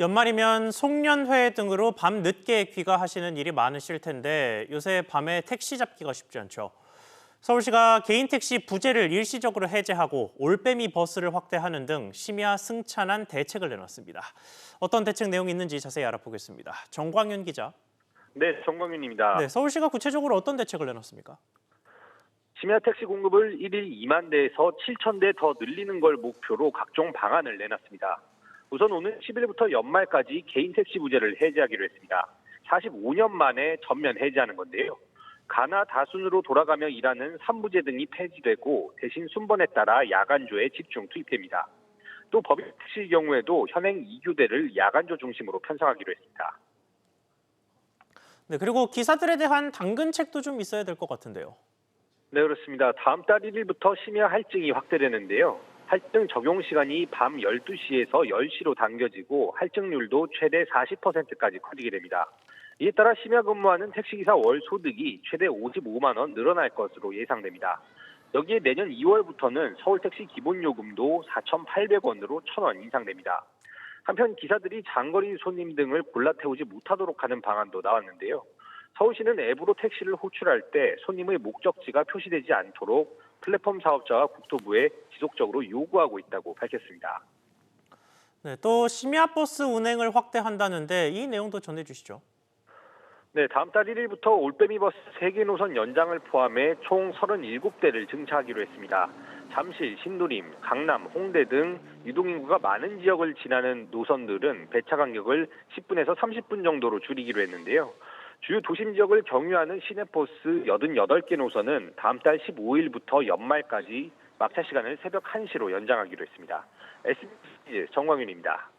연말이면 송년회 등으로 밤 늦게 귀가하시는 일이 많으실 텐데 요새 밤에 택시 잡기가 쉽지 않죠. 서울시가 개인 택시 부재를 일시적으로 해제하고 올빼미 버스를 확대하는 등 심야 승차난 대책을 내놨습니다. 어떤 대책 내용이 있는지 자세히 알아보겠습니다. 정광윤 기자. 네, 정광윤입니다. 네, 서울시가 구체적으로 어떤 대책을 내놨습니까? 심야 택시 공급을 1일 2만 대에서 7천 대 더 늘리는 걸 목표로 각종 방안을 내놨습니다. 우선 오는 10일부터 연말까지 개인 택시 부재를 해제하기로 했습니다. 45년 만에 전면 해제하는 건데요. 가나 다순으로 돌아가며 일하는 삼부제 등이 폐지되고 대신 순번에 따라 야간조에 집중 투입됩니다. 또 법인 택시 경우에도 현행 2교대를 야간조 중심으로 편성하기로 했습니다. 네, 그리고 기사들에 대한 당근책도 좀 있어야 될 것 같은데요. 네, 그렇습니다. 다음 달 1일부터 심야 할증이 확대되는데요. 할증 적용 시간이 밤 12시에서 10시로 당겨지고 할증률도 최대 40%까지 커지게 됩니다. 이에 따라 심야 근무하는 택시기사 월 소득이 최대 55만 원 늘어날 것으로 예상됩니다. 여기에 내년 2월부터는 서울택시 기본요금도 4,800원으로 1,000원 인상됩니다. 한편 기사들이 장거리 손님 등을 골라 태우지 못하도록 하는 방안도 나왔는데요. 서울시는 앱으로 택시를 호출할 때 손님의 목적지가 표시되지 않도록 플랫폼 사업자와 국토부에 지속적으로 요구하고 있다고 밝혔습니다. 네, 또 심야 버스 운행을 확대한다는데 이 내용도 전해 주시죠. 네, 다음 달 1일부터 올빼미 버스 3개 노선 연장을 포함해 총 37대를 증차하기로 했습니다. 잠실, 신도림, 강남, 홍대 등 유동인구가 많은 지역을 지나는 노선들은 배차 간격을 10분에서 30분 정도로 줄이기로 했는데요. 주요 도심 지역을 경유하는 시내버스 88개 노선은 다음 달 15일부터 연말까지 막차 시간을 새벽 1시로 연장하기로 했습니다. SBS 정광윤입니다.